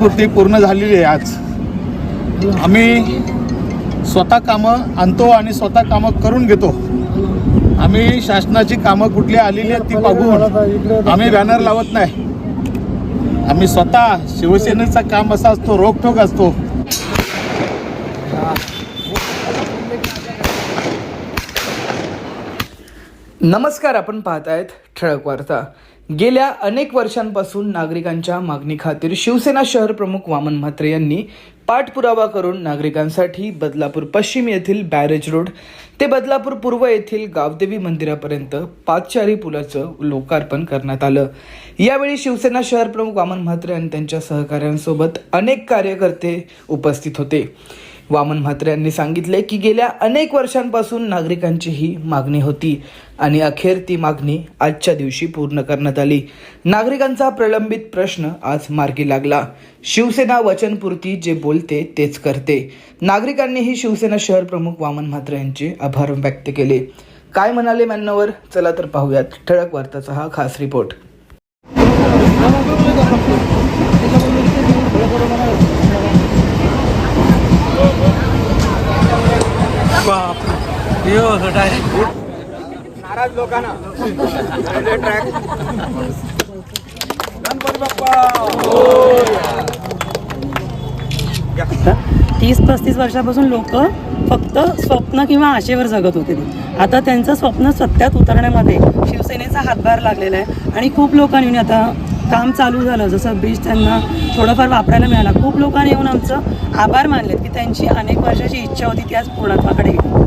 पूर्ती पूर्ण झालेली आहे आज. आम्ही स्वतः कामं आणतो आणि स्वतः कामं करून घेतो. आम्ही शासनाची कामं कुठली आलेली आहेत ती बघून आम्ही बॅनर लावत नाही. आम्ही स्वतः शिवसेनेचा काम असा असतो रोखोक असतो. नमस्कार आपण पाहतायत ठळक वार्ता. गेल्या अनेक वर्षांपासून नागरिकांच्या मागणी खातीर शिवसेना शहर प्रमुख वामन म्हात्रे यांनी पाठपुरावा करून नागरिकांसाठी बदलापूर पश्चिम येथील बॅरेज रोड ते बदलापूर पूर्व येथील गावदेवी मंदिरापर्यंत पाचचारी पुलाचं लोकार्पण करण्यात आलं. यावेळी शिवसेना शहर प्रमुख वामन म्हात्रे आणि त्यांच्या सहकाऱ्यांसोबत अनेक कार्यकर्ते उपस्थित होते. वामन म्हात्रे यांनी सांगितले की गेल्या अनेक वर्षांपासून नागरिकांची ही मागणी होती आणि अखेर ती मागणी आजच्या दिवशी पूर्ण करण्यात आली. नागरिकांचा प्रलंबित प्रश्न आज मार्गी लागला. शिवसेना वचनपूर्ती जे बोलते तेच करते. नागरिकांनीही शिवसेना शहर प्रमुख वामन म्हात्रे यांचे आभार व्यक्त केले. काय म्हणाले मॅन्नवर चला तर पाहूयात. ठळक वार्ताचा हा खास रिपोर्ट. तीस पस्तीस वर्षापासून लोक फक्त स्वप्न किंवा आशेवर जगत होते. आता त्यांचं स्वप्न सत्यात उतरण्यामध्ये शिवसेनेचा हातभार लागलेला आहे आणि खूप लोकांनी आता काम चालू झालं. जसं ब्रिज त्यांना थोडंफार वापरायला मिळाला. खूप लोकांनी येऊन आमचं आभार मानलेत की त्यांची अनेक वर्षाची इच्छा होती ती आज पूर्णत्वाकडे येईल.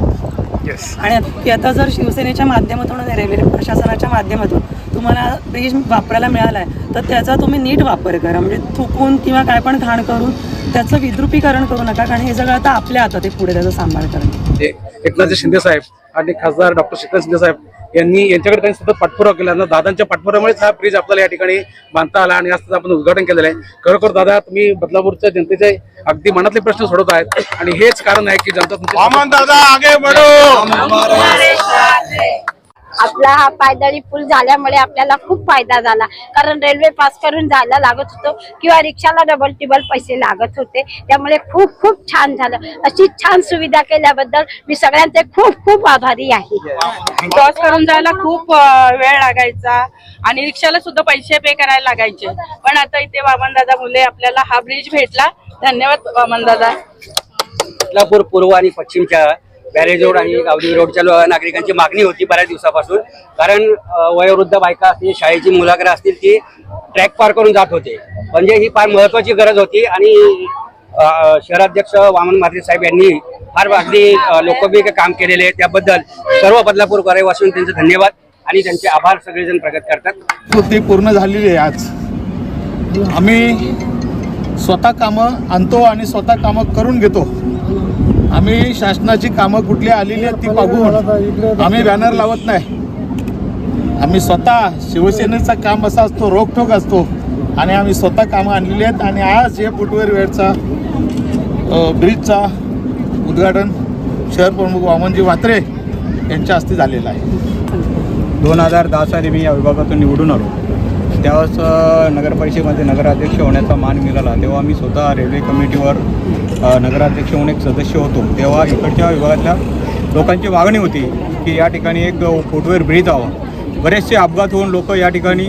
आणि ती आता जर शिवसेनेच्या माध्यमातून आणि रेल्वे प्रशासनाच्या माध्यमातून तुम्हाला ब्रिज वापरायला मिळाला आहे तर त्याचा तुम्ही नीट वापर करा. म्हणजे थुकून किंवा काय पण घाण करून त्याचं विद्रुपीकरण करू नका कारण हे सगळं आता आपल्या हातात आहे पुढे त्याचा सांभाळ करणं. ते एकनाथजी शिंदे साहेब आणि खासदार डॉक्टर शिंदे साहेब यांनी यांच्याकडे त्यांनी सतत पाठपुरावा केला. ना दादांच्या पाठपुरामुळेच हा ब्रिज आपल्याला या ठिकाणी बांधता आला आणि आज आपण उद्घाटन केलेलं आहे. खरोखर दादा तुम्ही बदलापूरच्या जनतेचे अगदी मनातले प्रश्न सोडवत आहेत. आणि हेच कारण आहे की जनता तुमच्या दादा आगे बढो. आपला हा पायदळी पूल झाल्यामुळे आपल्याला खूप फायदा झाला. कारण रेल्वे पास करून जायला लागत होतो किंवा रिक्षाला डबल टिबल पैसे लागत होते. त्यामुळे खूप खूप छान झालं. अशी छान सुविधा केल्याबद्दल मी सगळ्यांचे खूप खूप आभारी आहे. क्रॉस करून जायला खूप वेळ लागायचा आणि रिक्षाला सुद्धा पैसे पे करायला लागायचे. पण आता इथे वामनदादा मुले आपल्याला हा ब्रिज भेटला. धन्यवाद वामनदादा. बदलापूर पूर्व आणि पश्चिमच्या बॅरेज रोड आणि गावदेवी रोडच्या नागरिकांची मागणी होती बऱ्याच दिवसापासून. कारण वयोवृद्ध बायका असतील शाळेची मुलाखरं असतील ती ट्रॅक पार करून जात होते. म्हणजे ही फार महत्वाची गरज होती आणि शहराध्यक्ष वामन म्हात्रे साहेब यांनी फार अगदी लोकप्रिय काम केलेले आहे त्याबद्दल सर्व बदलापूर वासून त्यांचे धन्यवाद आणि त्यांचे आभार सगळेजण प्रगत करतात. ती पूर्ण झालेली आहे आज. आम्ही स्वतः कामं आणतो आणि स्वतः कामं करून घेतो. आम्ही शासनाची कामं कुठली आलेली आहेत ती बघून आम्ही बॅनर लावत नाही. आम्ही स्वतः शिवसेनेचं काम असा असतो रोखोक असतो. आणि आम्ही स्वतः कामं आणलेली आहेत. आणि आज हे फुटवेअर वेळचा ब्रिजचा उद्घाटन शहर प्रमुख वामनजी म्हात्रे यांच्या हस्ते झालेलं आहे. दोन हजार दहा साली मी या विभागातून निवडून आलो. त्यावेळेस नगरपरिषदेमध्ये नगराध्यक्ष होण्याचा मान मिळाला. तेव्हा मी स्वतः रेल्वे कमिटीवर नगराध्यक्ष म्हणून एक सदस्य होतो. तेव्हा इकडच्या विभागातल्या लोकांची मागणी होती की या ठिकाणी एक फुटवेअर ब्रिज हवा. बरेचसे अपघात होऊन लोक या ठिकाणी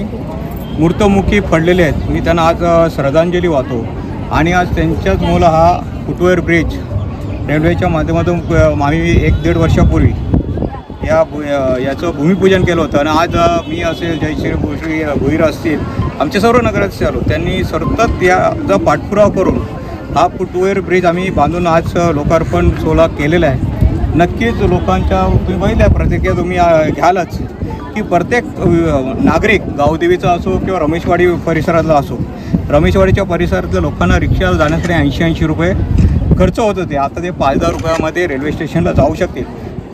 मूर्तमुखी पडलेले आहेत. मी त्यांना आज श्रद्धांजली वाहतो. आणि आज त्यांच्याच मुलं हा फुटवेअर ब्रिज रेल्वेच्या माध्यमातून आम्ही एक दीड वर्षापूर्वी या भू याचं भूमिपूजन केलं होतं. आणि आज मी असेल जयश्री भूश्री भुईर असतील आमचे सर्व नगराध्यक्ष आलो. त्यांनी सतत याचा पाठपुरावा करून हा फुटवेअर ब्रिज आम्ही बांधून आज लोकार्पण सोहळा केलेला आहे. नक्कीच लोकांच्या तुम्ही बघितल्या प्रतिक्रिया तुम्ही घ्यालच. की प्रत्येक नागरिक गावदेवीचा असो किंवा रमेशवाडी परिसरातला असो रमेशवाडीच्या परिसरातल्या लोकांना रिक्षाला जाण्यासाठी ऐंशी ऐंशी रुपये खर्च होत होते. आता ते पाच दहा रुपयामध्ये रेल्वे स्टेशनला जाऊ शकतील.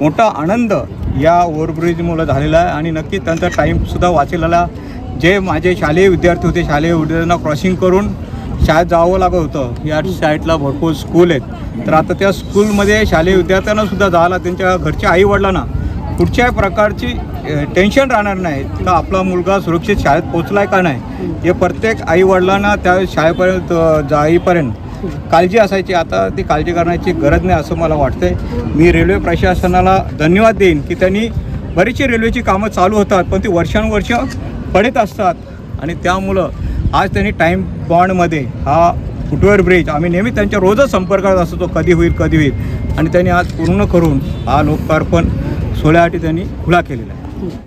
मोठा आनंद या ओव्हरब्रिजमुळं झालेला आहे आणि नक्कीच त्यांचा टाईमसुद्धा वाचलेला. जे माझे शालेय विद्यार्थी होते शालेय विद्यार्थ्यांना क्रॉसिंग करून शाळेत जावं लागत होतं. या शाळेतला भरपूर स्कूल आहेत. तर आता त्या स्कूलमध्ये शालेय विद्यार्थ्यांना सुद्धा जायला त्यांच्या घरच्या आईवडिलांना कुठच्याही प्रकारची टेन्शन राहणार नाही. का आपला मुलगा सुरक्षित शाळेत पोचला आहे का नाही? हे प्रत्येक आईवडिलांना त्या शाळेपर्यंत जाईपर्यंत काळजी असायची. आता ती काळजी करण्याची गरज नाही असं मला वाटतंय. मी रेल्वे प्रशासनाला धन्यवाद देईन की त्यांनी बरीचशी रेल्वेची कामं चालू होतात पण ती वर्षानुवर्ष पडत असतात. आणि त्यामुळं आज त्यांनी टाईम बॉन्डमध्ये हा फुटवेअर ब्रिज आम्ही नेहमी त्यांच्या रोजच संपर्कात असतो कधी होईल कधी होईल. आणि त्यांनी आज पूर्ण करून हा लोकार्पण सोहळ्यासाठी त्यांनी खुला केलेला आहे.